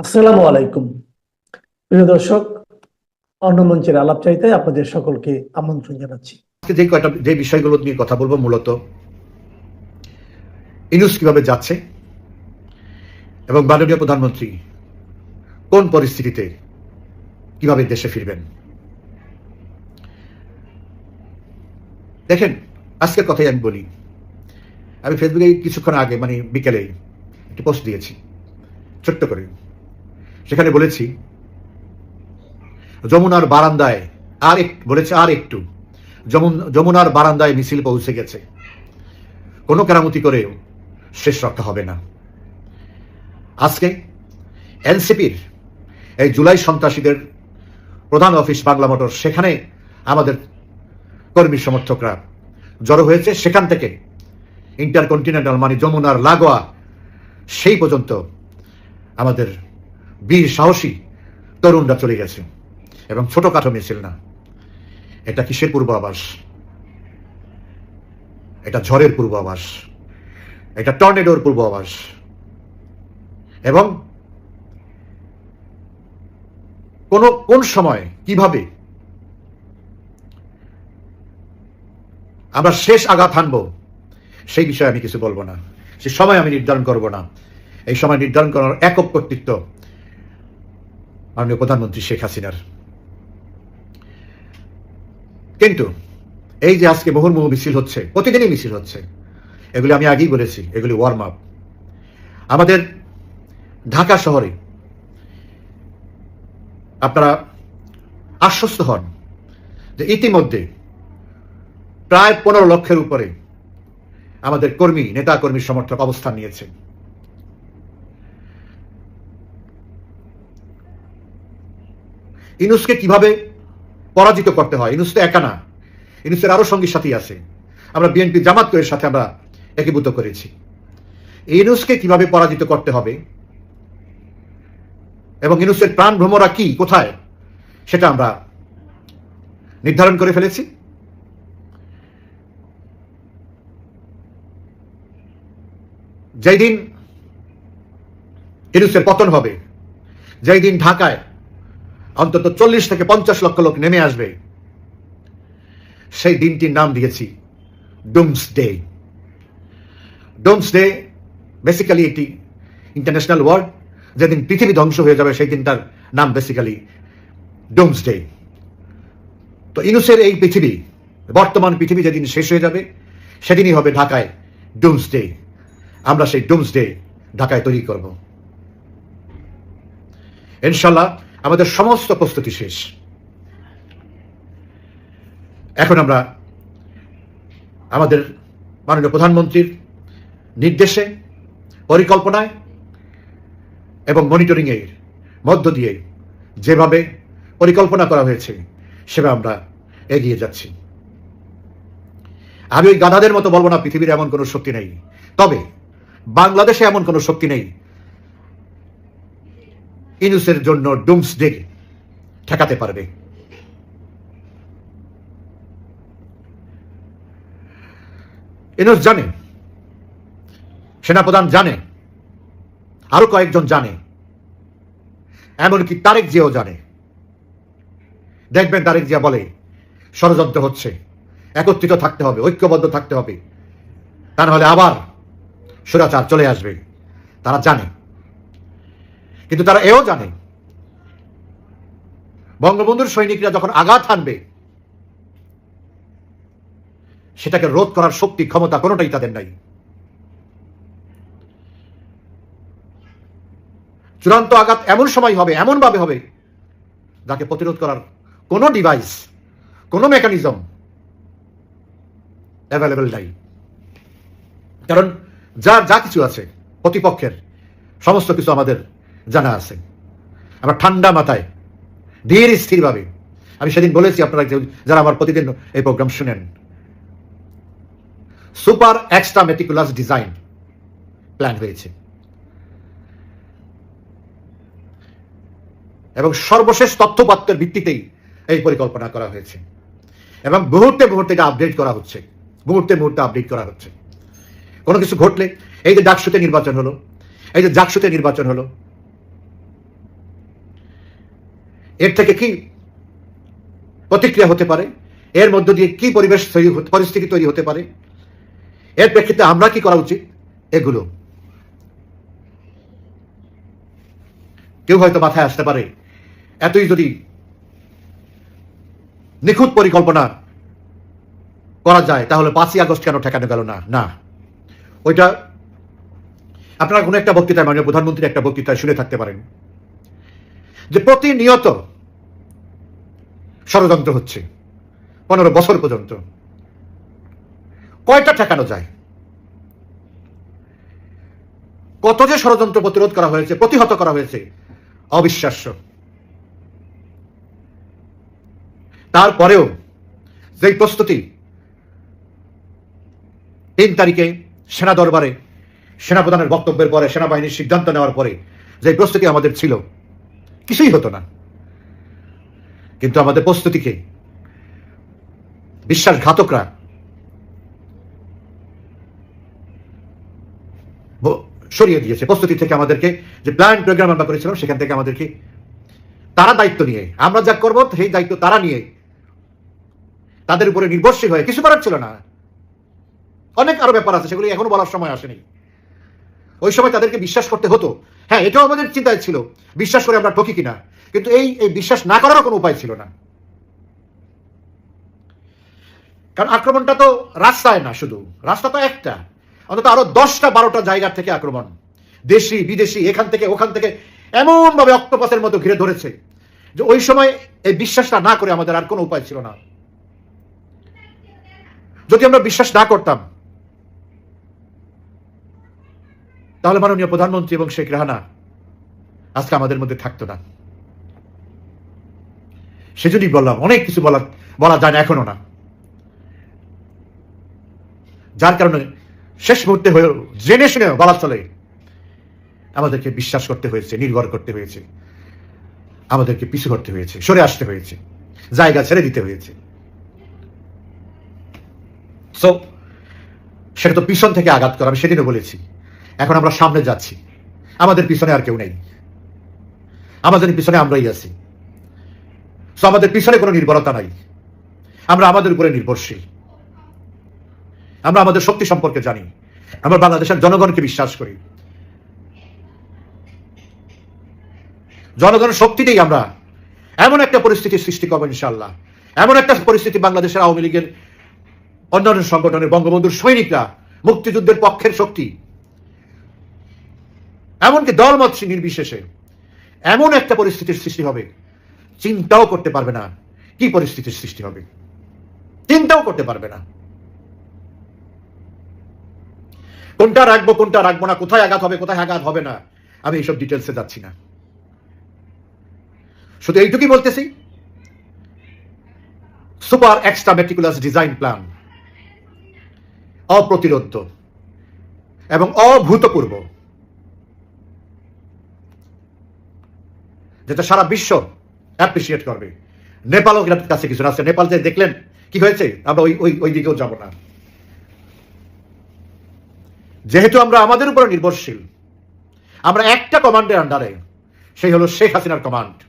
আসসালামু আলাইকুম। প্রিয় দর্শক, অন্য মঞ্চের আলাপ চাইতে আপনাদের সকলকে আমন্ত্রণ জানাচ্ছি। যে কয়টা, যে বিষয়গুলো নিয়ে কথা বলব মূলত, ইনুস কীভাবে যাচ্ছে এবং মাননীয় প্রধানমন্ত্রী কোন পরিস্থিতিতে কীভাবে দেশে ফিরবেন? দেখেন আজকের কথাই আমি বলি। আমি ফেসবুকে কিছুক্ষণ আগে মানে বিকেলে একটি পোস্ট দিয়েছি, ছোট্ট করে। সেখানে বলেছি, যমুনার বারান্দায় আর এক বলেছে আর একটু, যমুন যমুনার বারান্দায় মিছিল পৌঁছে গেছে। কোনো কেরামতি করেও শেষ রক্ষা হবে না। আজকে এনসিপির এই জুলাই সন্ত্রাসীদের প্রধান অফিস বাংলা মোটর, সেখানে আমাদের কর্মী সমর্থকরা জড়ো হয়েছে। সেখান থেকে ইন্টারকন্টিনেন্টাল মানে যমুনার লাগোয়া, সেই পর্যন্ত আমাদের বীর সাহসী তরুণরা চলে গেছে এবং ছোটখাটো মিছিল না। এটা কিসের পূর্বাভাস এটা ঝড়ের পূর্বাভাস এটা টর্নেডোর পূর্বাভাস এবং কোন কোন সময়, কীভাবে আমরা শেষ আঘাত হানবো, সেই বিষয়ে আমি কিছু বলব না। সে সময় আমি নির্ধারণ করব না। এই সময় নির্ধারণ করার একক কর্তৃত্ব মাননীয় প্রধানমন্ত্রী শেখ হাসিনার। কিন্তু এই যে আজকে মুহুর্মুহু মিছিল হচ্ছে, প্রতিদিনই মিছিল হচ্ছে, এগুলি আমি আগেই বলেছি, এগুলি ওয়ার্ম আপ আমাদের ঢাকা শহরে আপনারা আশ্বস্ত হন যে ইতিমধ্যে প্রায় পনেরো লক্ষের উপরে আমাদের কর্মী, নেতা কর্মী সমর্থক অবস্থান নিয়েছে। ইনুসকে কীভাবে পরাজিত করতে হয়? ইনুস তো একা না। ইনুসের আরও সঙ্গী সাথী আছে। আমরা বিএনপি জামাত করের সাথে আমরা একীভূত করেছি। ইনুসকে কীভাবে পরাজিত করতে হবে? এবং ইনুসের প্রাণ ভ্রমরা কি? কোথায়? সেটা আমরা নির্ধারণ করে ফেলেছি। যেদিন ইনুসের পতন হবে যেই দিন ঢাকায় অন্তত চল্লিশ থেকে পঞ্চাশ লক্ষ লোক নেমে আসবে। সেই দিনটির নাম দিয়েছি doomsday doomsday basically একটি ইন্টারন্যাশনাল ওয়ার্ড যেদিন পৃথিবী ধ্বংস হয়ে যাবে, সেই দিনটার নাম বেসিক্যালি ডুমস ডে তো ইনুসের এই পৃথিবী, বর্তমান পৃথিবী যেদিন শেষ হয়ে যাবে, সেদিনই হবে ঢাকায় ডুমস ডে আমরা সেই ডুমস ডে ঢাকায় তৈরি করব। ইনশাল্লাহ আমাদের সমস্ত প্রস্তুতি শেষ। এখন আমরা আমাদের মাননীয় প্রধানমন্ত্রীর নির্দেশে, পরিকল্পনায় এবং মনিটরিংয়ের মধ্য দিয়ে যেভাবে পরিকল্পনা করা হয়েছে, সেভাবে আমরা এগিয়ে যাচ্ছি। আমি ওই গাধাদের মতো বলব না, পৃথিবীর এমন কোনো শক্তি নেই। তবে বাংলাদেশে এমন কোনো শক্তি নেই ইনুসের জন্য ডুমস ডে ঠেকাতে পারবে। ইনুস জানে, সেনাপ্রধান জানে, আরও কয়েকজন জানে, এমনকি তারেক জিয়াও জানে। দেখবেন তারেক জিয়া বলে, ষড়যন্ত্র হচ্ছে, একত্রিত থাকতে হবে, ঐক্যবদ্ধ থাকতে হবে তা নাহলে আবার সুরাচার চলে আসবে, তারা জানে। কিন্তু তারা এও জানে। বঙ্গবন্ধুর সৈনিকরা যখন আঘাত হানবে, সেটাকে রোধ করার শক্তি, ক্ষমতা কোনোটাই তাদের নাই। চূড়ান্ত আঘাত এমন সময় হবে এমন ভাবে হবে, যাকে প্রতিরোধ করার কোনো ডিভাইস কোনো মেকানিজম অ্যাভেলেবেল নাই। কারণ যা যা কিছু আছে, প্রতিপক্ষের, সমস্ত কিছু আমাদের জানা আছে। আমরা ঠান্ডা মাথায়, ধীর স্থিরভাবে। আমি সেদিন বলেছি আপনারা যারা আমার প্রতিদিন এই প্রোগ্রাম শুনেন। Super extra meticulous design plan হয়েছে। এবং সর্বশেষ তথ্যপাত্রের ভিত্তিতেই এই পরিকল্পনা করা হয়েছে। এবং মুহূর্তে মুহূর্তে এটা আপডেট করা হচ্ছে। মুহূর্তে মুহূর্তে আপডেট করা হচ্ছে। কোনো কিছু ঘটলে, এই যে ডাকসুতে নির্বাচন হলো, এই যে জাকসুতে নির্বাচন হলো এর থেকে কি প্রতিক্রিয়া হতে পারে? এর মধ্য দিয়ে কি পরিবেশ তৈরি পরিস্থিতি তৈরি হতে পারে? এর প্রেক্ষিতে আমরা কি করা উচিত? এগুলো। কেউ হয়তো মাথায় আসতে পারে, এতই যদি নিখুঁত পরিকল্পনা করা যায়, তাহলে পাঁচই আগস্ট কেন ঠেকানো গেল না? না। ওইটা আপনারা কোনো একটা বক্তৃতায়, মাননীয় প্রধানমন্ত্রীর একটা বক্তৃতায় শুনে থাকতে পারেন। যে প্রতিনিয়ত ষড়যন্ত্র হচ্ছে, পনেরো বছর পর্যন্ত। কয়টা ঠেকানো যায়? কত যে ষড়যন্ত্র প্রতিরোধ করা হয়েছে, প্রতিহত করা হয়েছে, অবিশ্বাস্য। তারপরেও যেই প্রস্তুতি তিন তারিখে সেনা দরবারে, সেনাপ্রধানের বক্তব্যের পরে, সেনাবাহিনীর সিদ্ধান্ত নেওয়ার পরে যে প্রস্তুতি আমাদের ছিল কিছুই হতো না। কিন্তু আমাদের প্রস্তুতিকে বিশ্বাসঘাতকরা। সরিয়ে দিয়েছে। প্রস্তুতি থেকে আমাদেরকে যে প্ল্যান প্রোগ্রাম আমরা করেছিলাম, সেখান থেকে আমাদেরকে তারা দায়িত্ব নিয়ে, আমরা যা করব সেই দায়িত্ব তারা নিয়ে, তাদের উপরে নির্ভরশীল হয়ে, কিছু করার ছিল না। অনেক আরও ব্যাপার আছে, সেগুলি এখনও বলার সময় আসেনি। ওই সময় তাদেরকে বিশ্বাস করতে হতো। হ্যাঁ এটাও আমাদের চিন্তায় ছিল, বিশ্বাস করে আমরা ঠকি কিনা। কিন্তু এই এই বিশ্বাস না করারও কোনো উপায় ছিল না। কারণ আক্রমণটা তো রাস্তায় না শুধু, রাস্তা তো একটা। অন্তত আরও দশটা, বারোটা জায়গার থেকে আক্রমণ। দেশি, বিদেশি, এখান থেকে, ওখান থেকে এমন ভাবে অক্টোপাসের মতো ঘিরে ধরেছে যে ওই সময় এই বিশ্বাসটা না করে আমাদের আর কোনো উপায় ছিল না। যদি আমরা বিশ্বাস না করতাম তাহলে মাননীয় প্রধানমন্ত্রী এবং শেখ রাহানা আজকে আমাদের মধ্যে থাকতো না। সেজন্যই বললাম অনেক কিছু বলা বলা যায় না, এখনও না। যার কারণে শেষ মুহূর্তে হয়েও জেনে শুনে বলা চলে, আমাদেরকে বিশ্বাস করতে হয়েছে, নির্ভর করতে হয়েছে। আমাদেরকে পিছু করতে হয়েছে, সরে আসতে হয়েছে, জায়গা ছেড়ে দিতে হয়েছে। সেটা তো পিছন থেকে আঘাত করা, আমি সেদিনও বলেছি। এখন আমরা সামনে যাচ্ছি। আমাদের পিছনে আর কেউ নেই। আমাদের পিছনে আমরাই আছি। সো আমাদের পিছনে কোনো নির্ভরতা নাই। আমরা আমাদের উপরে নির্ভরশীল। আমরা আমাদের শক্তি সম্পর্কে জানি। আমরা বাংলাদেশের জনগণকে বিশ্বাস করি। জনগণের শক্তিতেই আমরা এমন একটা পরিস্থিতির সৃষ্টি করব ইনশাল্লাহ এমন একটা পরিস্থিতি বাংলাদেশের আওয়ামী লীগের অন্যান্য সংগঠনের বঙ্গবন্ধুর সৈনিকরা মুক্তিযুদ্ধের পক্ষের শক্তি এমনকি দলমত নির্বিশেষে এমন একটা পরিস্থিতির সৃষ্টি হবে, চিন্তাও করতে পারবে না কি পরিস্থিতির সৃষ্টি হবে। চিন্তাও করতে পারবে না। কোনটা রাখব কোনটা রাখব না, কোথায় আঘাত হবে, কোথায় আঘাত হবে না, আমি এইসব ডিটেলসে যাচ্ছি না। শুধু এইটুকুই বলতেছি super extra meticulous design plan অপ্রতিরোধ্য এবং অভূতপূর্ব। যেটা সারা বিশ্ব অ্যাপ্রিসিয়েট করবে। নেপালও কাছে কিছু আছে। নেপাল যে দেখলেন, কি হয়েছে? আমরা ওই ওই ওই দিকেও যাব না। যেহেতু আমরা আমাদের উপরে নির্ভরশীল, আমরা একটা কমান্ডের আন্ডারে সেই হলো শেখ হাসিনার কমান্ড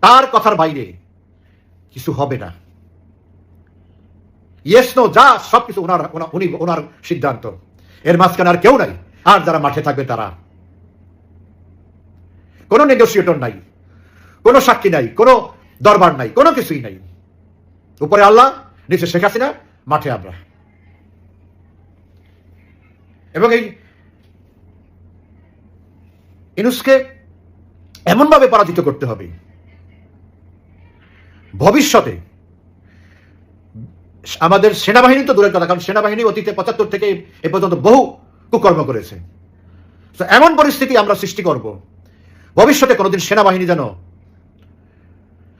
তার কথার বাইরে কিছু হবে না। ইয়েস নো যা, সবকিছু ওনার উনি ওনার সিদ্ধান্ত। এর মাঝখানে আর কেউ নাই। আর যারা মাঠে থাকবে তারা। কোনো নেগোসিয়েটর নাই, কোনো সাক্ষী নাই, কোনো দরবার নাই, কোনো কিছুই নাই। উপরে আল্লাহ, নিচে শেখ হাসিনা, মাঠে আমরা। এবং এই ইনুসকে এমনভাবে পরাজিত করতে হবে, ভবিষ্যতে আমাদের সেনাবাহিনী তো দূরের কথা, কারণ সেনাবাহিনী অতীতে পঁচাত্তর থেকে এ পর্যন্ত বহু কুকর্ম করেছে। তো এমন পরিস্থিতি আমরা সৃষ্টি করব ভবিষ্যতে কোনোদিন সেনাবাহিনী যেন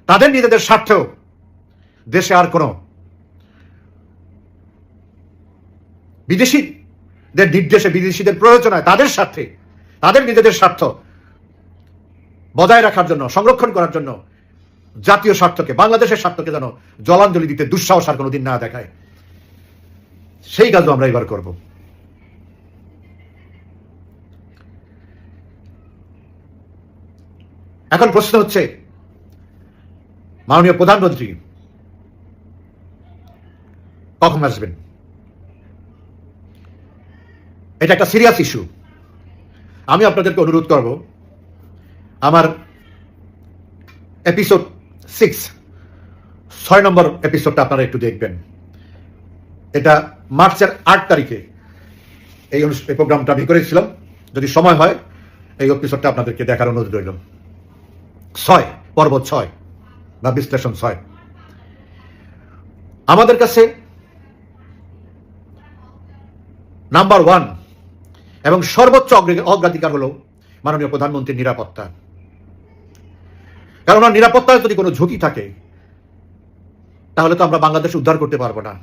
তাদের নিজেদের স্বার্থেও দেশে আর কোনো বিদেশিদের নির্দেশে, বিদেশিদের প্রয়োজনায় তাদের স্বার্থে, তাদের নিজেদের স্বার্থ বজায় রাখার জন্য, সংরক্ষণ করার জন্য জাতীয় স্বার্থকে, বাংলাদেশের স্বার্থকে যেন জলাঞ্জলি দিতে দুঃসাহস আর কোনোদিন না দেখায়। সেই কাজও আমরা এবার করব। এখন প্রশ্ন হচ্ছে, মাননীয় প্রধানমন্ত্রী কখন আসবেন? এটা একটা সিরিয়াস ইস্যু আমি আপনাদেরকে অনুরোধ করব, আমার এপিসোড সিক্স ছয় নম্বর এপিসোডটা আপনারা একটু দেখবেন। এটা মার্চের আট তারিখে এই প্রোগ্রামটা আমি করেছিলাম। যদি সময় হয়, এই এপিসোডটা আপনাদেরকে দেখার অনুরোধ রইল। ছয়, পর্ব ছয়, বা বিশ্লেষণ ছয়। আমাদের কাছে নাম্বার ওয়ান এবং সর্বোচ্চ অগ্রাধিকার হলো মাননীয় প্রধানমন্ত্রীর নিরাপত্তা। কারণ নিরাপত্তায় যদি কোনো ঝুঁকি থাকে, তাহলে তো আমরা বাংলাদেশ উদ্ধার করতে পারব না।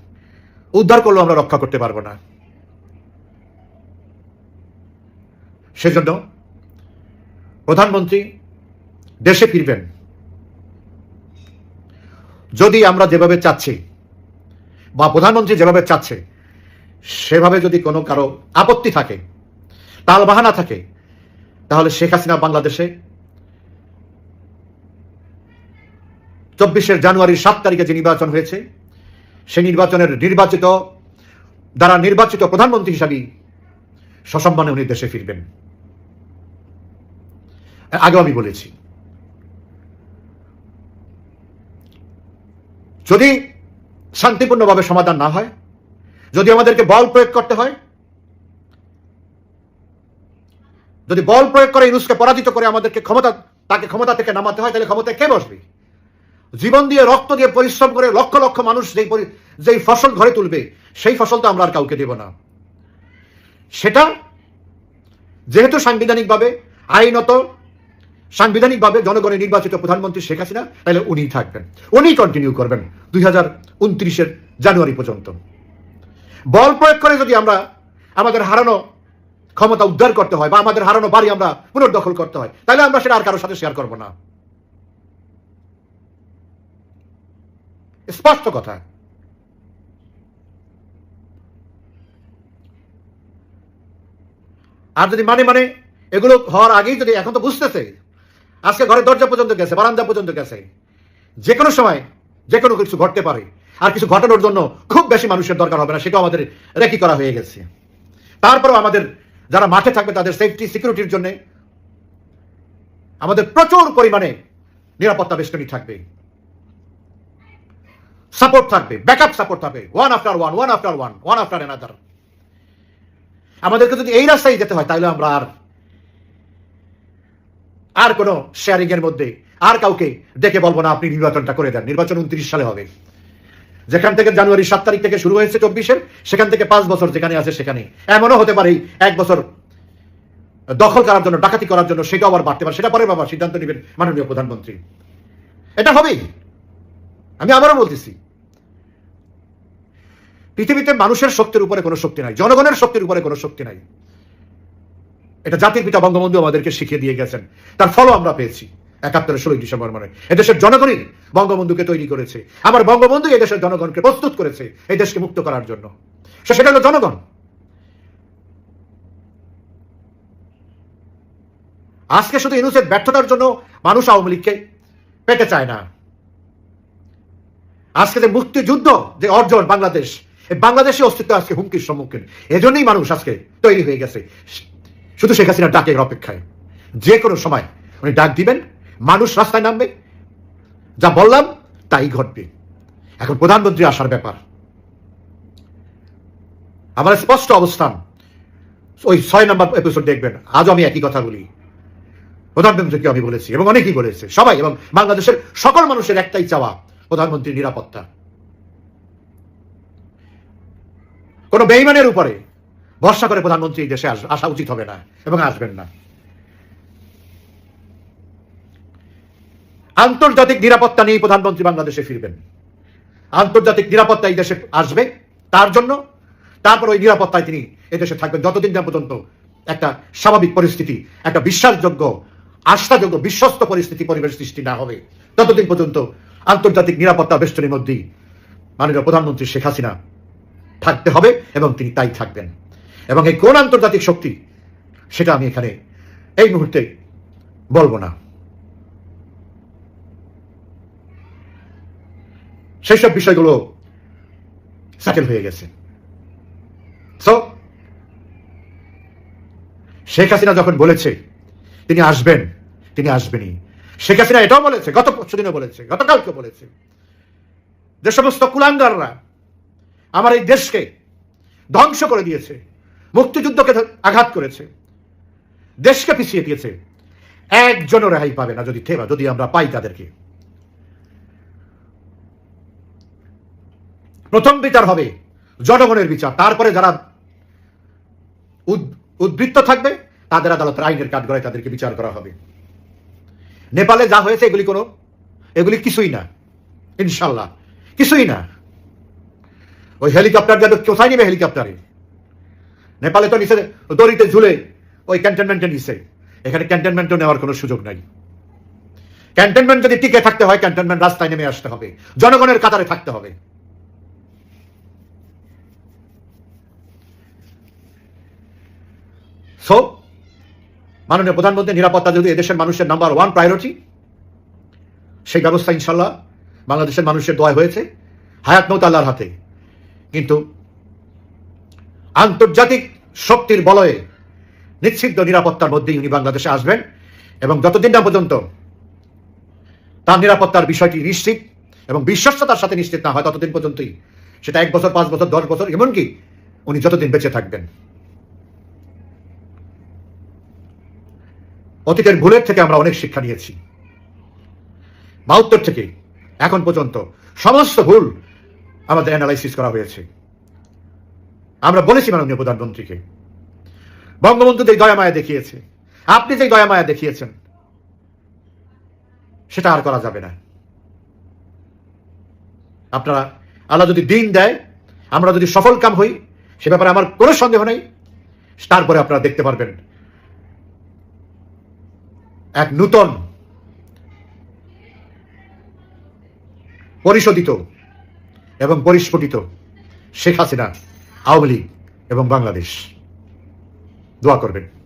উদ্ধার করলেও আমরা রক্ষা করতে পারব না। সেজন্য প্রধানমন্ত্রী দেশে ফিরবেন। যদি আমরা যেভাবে চাচ্ছি, বা প্রধানমন্ত্রী যেভাবে চাচ্ছে, সেভাবে যদি কোনো কারও আপত্তি থাকে তাল বাহানা থাকে, তাহলে শেখ হাসিনা বাংলাদেশে চব্বিশের জানুয়ারির সাত তারিখে যে নির্বাচন হয়েছে সেই নির্বাচনের নির্বাচিত, দ্বারা নির্বাচিত প্রধানমন্ত্রী হিসাবে সসম্মানে উনি দেশে ফিরবেন। আগেও আমি বলেছি যদি শান্তিপূর্ণভাবে সমাধান না হয়, যদি আমাদেরকে বল প্রয়োগ করতে হয়, যদি বল প্রয়োগ করে ইউনুসকে পরাজিত করে আমাদেরকে ক্ষমতা, তাকে ক্ষমতা থেকে নামাতে হয়, তাহলে ক্ষমতায় কে বসবে? জীবন দিয়ে, রক্ত দিয়ে পরিশ্রম করে লক্ষ লক্ষ মানুষ যেই যেই ফসল ঘরে তুলবে, সেই ফসল তো আমরা আর কাউকে দেব না। সেটা যেহেতু সাংবিধানিকভাবে আইনত সাংবিধানিকভাবে জনগণের নির্বাচিত প্রধানমন্ত্রী শেখ হাসিনা, তাহলে উনি থাকবেন। উনি কন্টিনিউ করবেন দুই হাজার উনত্রিশের জানুয়ারি পর্যন্ত। বল প্রয়োগ করে যদি আমরা আমাদের হারানো ক্ষমতা উদ্ধার করতে হয় বা আমাদের হারানো বাড়ি আমরা পুনর্দখল করতে হয়, তাহলে আমরা সেটা আর কারোর সাথে শেয়ার করব না। স্পষ্ট কথা। আর যদি মানে মানে এগুলো হওয়ার আগেই যদি এখন তো বুঝতেছে আজকে ঘরের দরজা পর্যন্ত গেছে, বারান্দা পর্যন্ত গেছে। যে কোনো সময় যে কোনো কিছু ঘটতে পারে। আর কিছু ঘটানোর জন্য খুব বেশি মানুষের দরকার হবে না, সেটাও আমাদের রেকি করা হয়ে গেছে। তারপরেও আমাদের যারা মাঠে থাকবে, তাদের সেফটি সিকিউরিটির জন্য আমাদের প্রচুর পরিমাণে নিরাপত্তা বেষ্টনী থাকবে। সাপোর্ট থাকবে ব্যাকআপ সাপোর্ট থাকবে। One after one one after one one after another আমাদেরকে যদি এই রাস্তায় যেতে হয়, তাহলে আমরা আর আর কোনো শেয়ারিং এর মধ্যে আর কাউকে ডেকে বলব না আপনি নির্বাচনটা করে দেন। নির্বাচন উনত্রিশ সালে হবে। যেখান থেকে জানুয়ারি সাত তারিখ থেকে শুরু হয়েছে চব্বিশের, সেখান থেকে পাঁচ বছর যেখানে আছে সেখানে। এমনও হতে পারে এক বছর দখল করার জন্য, ডাকাতি করার জন্য সেটাও আবার বাড়তে পারে। সেটা পরে বাবা সিদ্ধান্ত নেবেন মাননীয় প্রধানমন্ত্রী। এটা হবেই। আমি আবারও বলতেছি, পৃথিবীতে মানুষের শক্তির উপরে কোনো শক্তি নাই, জনগণের শক্তির উপরে কোনো শক্তি নাই। এটা জাতির পিতা বঙ্গবন্ধু আমাদেরকে শিখিয়ে দিয়ে গেছেন। তার ফলও আমরা পেয়েছি, একাত্তরের ষোলোই ডিসেম্বর মানে। এদেশের জনগণই বঙ্গবন্ধুকে তৈরি করেছে। আমার বঙ্গবন্ধু এই দেশের জনগণকে প্রস্তুত করেছে এই দেশকে মুক্ত করার জন্য। সেটা হলো জনগণ। আজকে শুধু ইনুসের ব্যর্থতার জন্য মানুষ আওয়ামী লীগকে পেতে চায় না। আজকে যে মুক্তিযুদ্ধ যে অর্জন বাংলাদেশ বাংলাদেশের অস্তিত্ব আজকে হুমকির সম্মুখীন। এজন্যই মানুষ আজকে তৈরি হয়ে গেছে। শুধু শেখ হাসিনার ডাকের অপেক্ষায়। যে কোনো সময় উনি ডাক দিবেন, মানুষ রাস্তায় নামবে। যা বললাম, তাই ঘটবে। এখন প্রধানমন্ত্রী আসার ব্যাপার। আমার স্পষ্ট অবস্থান, ওই ছয় নম্বর এপিসোড দেখবেন, আজও আমি একই কথা বলি। প্রধানমন্ত্রীকে আমি বলেছি, এবং অনেকেই বলেছে, সবাই, এবং বাংলাদেশের সকল মানুষের একটাই চাওয়া, প্রধানমন্ত্রীর নিরাপত্তা। কোন বেইমানের উপরে ভরসা করে প্রধানমন্ত্রী দেশে আসা উচিত হবে না এবং আসবেন না। আন্তর্জাতিক নিরাপত্তা নিয়ে প্রধানমন্ত্রী বাংলাদেশে ফিরবেন। আন্তর্জাতিক নিরাপত্তা এই দেশে আসবে তার জন্য। তারপর ওই নিরাপত্তায় তিনি এদেশে থাকবেন। যতদিন না পর্যন্ত একটা স্বাভাবিক পরিস্থিতি, একটা বিশ্বাসযোগ্য, আস্থাযোগ্য, বিশ্বস্ত পরিস্থিতি, পরিবেশ সৃষ্টি না হবে, ততদিন পর্যন্ত আন্তর্জাতিক নিরাপত্তা বেষ্টনীর মধ্যেই মাননীয় প্রধানমন্ত্রী শেখ হাসিনা থাকতে হবে এবং তিনি তাই থাকবেন। এবং এই কোন আন্তর্জাতিক শক্তি, সেটা আমি এখানে এই মুহূর্তে বলব না। সেসব বিষয়গুলো সেটেল হয়ে গেছে। শেখ হাসিনা যখন বলেছে, তিনি আসবেন, তিনি আসবেনই। শেখ হাসিনা এটাও বলেছে, গত পরশুদিনও বলেছে গতকালকে বলেছে। যে সমস্ত কুলাঙ্গাররা আমার এই দেশকে ধ্বংস করে দিয়েছে মুক্তিযুদ্ধকে আঘাত করেছে। দেশকে পিছিয়ে দিয়েছে। একজনও রেহাই পাবে না যদি থেবা, যদি আমরা পাই তাদেরকে। প্রথম বিচার হবে জনগণের বিচার। তারপরে যারা উদ- উদ্বৃত্ত থাকবে, তাদের আদালতের আইনের কাঠগড়ায় তাদেরকে বিচার করা হবে। নেপালে যা হয়েছে, এগুলি কোনো এগুলি কিছুই না। ইনশাল্লাহ। কিছুই না। ওই হেলিকপ্টার যাদের কোথায় নেবে হেলিকপ্টারে। নেপালে তো নিচে দড়িতে ঝুলে ওই ক্যান্টনমেন্টে নিচে এখানে ক্যান্টনমেন্টও নেওয়ার কোনো সুযোগ নাই। ক্যান্টনমেন্ট যদি টিকে থাকতে হয় ক্যান্টনমেন্ট রাস্তায় নেমে আসতে হবে। জনগণের কাতারে থাকতে হবে। সো মাননীয় প্রধানমন্ত্রী, নিরাপত্তা যদি এদেশের মানুষের নাম্বার ওয়ান প্রায়োরিটি সেই ব্যবস্থা ইনশাল্লাহ বাংলাদেশের মানুষের দয় হয়েছে। হায়াত মৌত আল্লাহর হাতে। কিন্তু আন্তর্জাতিক শক্তির বলয়ে নিশ্চিদ্ধ নিরাপত্তার মধ্যেই উনি বাংলাদেশে আসবেন এবং যতদিন না পর্যন্ত তার নিরাপত্তার বিষয়টি নিশ্চিত এবং বিশ্বস্ততার সাথে নিশ্চিত না হয়, ততদিন পর্যন্তই সেটা এক বছর, পাঁচ বছর, দশ বছর, এমনকি উনি যতদিন বেঁচে থাকবেন। অতীতের ভুলের থেকে আমরা অনেক শিক্ষা নিয়েছি। বাহাত্তর থেকে এখন পর্যন্ত সমস্ত ভুল আমাদের অ্যানালাইসিস করা হয়েছে। আমরা বলেছি মাননীয় প্রধানমন্ত্রীকে। বঙ্গবন্ধু যে দয়া মায়া দেখিয়েছে। আপনি যে দয়া মায়া দেখিয়েছেন, সেটা আর করা যাবে না। আপনারা আল্লাহ যদি দিন দেয়, আমরা যদি সফল কাম হই, সে ব্যাপারে আমার কোনো সন্দেহ নেই। তারপরে আপনারা দেখতে পারবেন। এক নূতন পরিশোধিত এবং পরিস্ফুটিত শেখ হাসিনা আওয়ামী লীগ এবং বাংলাদেশ। দোয়া করবেন।